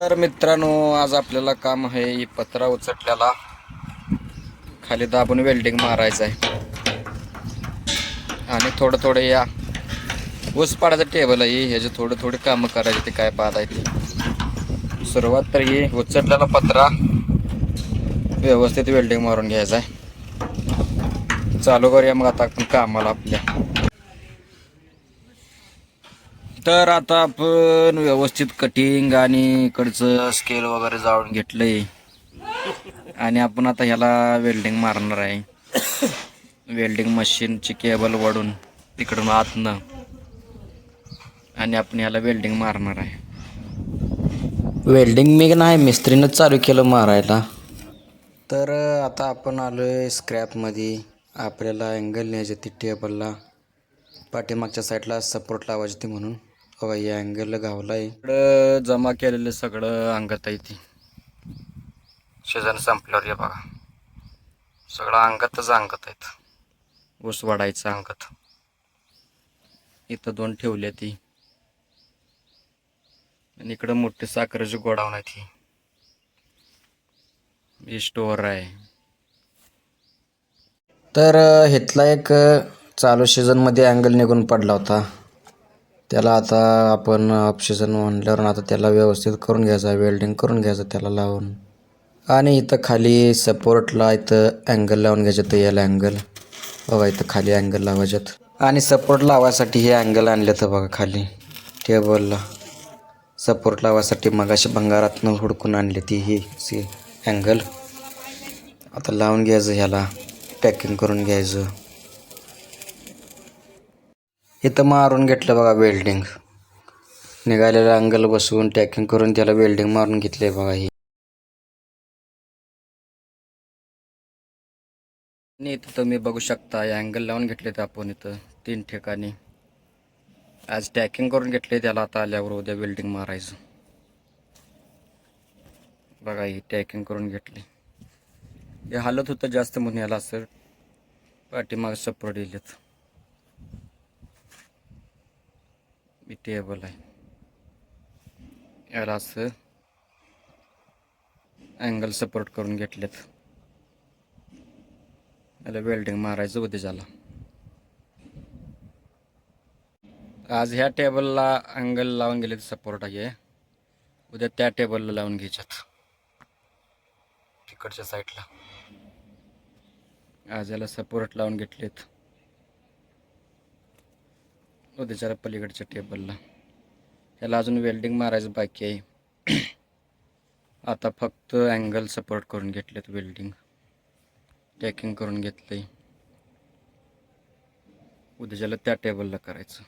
तर मित्रांनो आज आपल्याला काम आहे पत्रा उचटल्याला. खाली दाबून वेल्डिंग मारायचं आहे. आणि थोडं थोडं या ऊस पाडायचं टेबल आहे. ह्याचे थोडं थोडे कामं करायचे ते काय पाहता येते सुरुवात तर ही उचटलेला पत्रा. व्यवस्थित वेल्डिंग मारून घ्यायचा आहे. चालू करूया मग आता आपण कामाला आपल्या. तर आता आपण व्यवस्थित कटिंग आणि इकडचं स्केल वगैरे जाळून घेतलंय. आणि आपण आता ह्याला वेल्डिंग मारणार आहे. वेल्डिंग मशीनची केबल वडून तिकडून आतनं. आणि आपण ह्याला वेल्डिंग मारणार आहे. वेल्डिंग मी नाही मिस्त्रीनंच चालू केलं मारायला. तर आता आपण आलो आहे स्क्रॅपमध्ये आपल्याला अँगल न्यायचे ती टेबलला पाठीमागच्या साईडला सपोर्ट लावायची ती म्हणून. बघा या अँगलला गावला आहे. इकडं जमा केलेलं सगळं अंगत आहे ती. सीझन संपल्यावर हे बघा. सगळं अंगतच अंगत आहेत. ऊस वाढायचं अंगत. इथं दोन ठेवल्या ती. आणि इकडं मोठी साखरेची गोडाऊन आहे ती. ही स्टोअर आहे. तर इथला एक चालू सीझनमध्ये अँगल निघून पडला होता. त्याला आता आपण ऑप्शिजन म्हटल्यावर आता त्याला व्यवस्थित करून घ्यायचा वेल्डिंग करून घ्यायचं त्याला लावून. आणि इथं खाली सपोर्टला इथं अँगल लावून घ्यायचं तर याला अँगल बघा इथं खाली अँगल लावायच्यात. आणि सपोर्ट लावायसाठी हे अँगल आणले तर बघा खाली टेबलला सपोर्ट लावायसाठी मगाशी भंगारातनं हुडकून आणली ती ही सी अँगल आता लावून घ्यायचं ह्याला पॅकिंग करून घ्यायचं. इथं मारून घेतलं बघा वेल्डिंग निघालेलं अँगल बसवून टॅकिंग करून त्याला वेल्डिंग मारून घेतले बघा ही. आणि इथं तुम्ही बघू शकता अँगल लावून घेतले ते आपण इथं तीन ठिकाणी. आज टॅकिंग करून घेतले त्याला आता आल्यावर उद्या वेल्डिंग मारायचं. बघा ही टॅकिंग करून घेतली. हे हालत होतं जास्त म्हणून याला असं पाठीमाग सपोर्ट दिलेत. टेबल आहे. याला असं अँगल सपोर्ट करून घेतलेत. याला वेल्डिंग मारायचं उद्या झाला आज ह्या टेबलला अँगल लावून गेले सपोर्ट आहे. उद्या त्या टेबलला लावून घ्यायच्यात. तिकडच्या साईडला आज याला सपोर्ट लावून घेतलेत. उद्याच्या पलीकडच्या टेबलला त्याला अजून वेल्डिंग मारायचं बाकी आहे. आता फक्त अँगल सपोर्ट करून घेतलेत वेल्डिंग टॅकिंग करून घेतलंय. उद्याच्याला त्या टेबलला करायचं.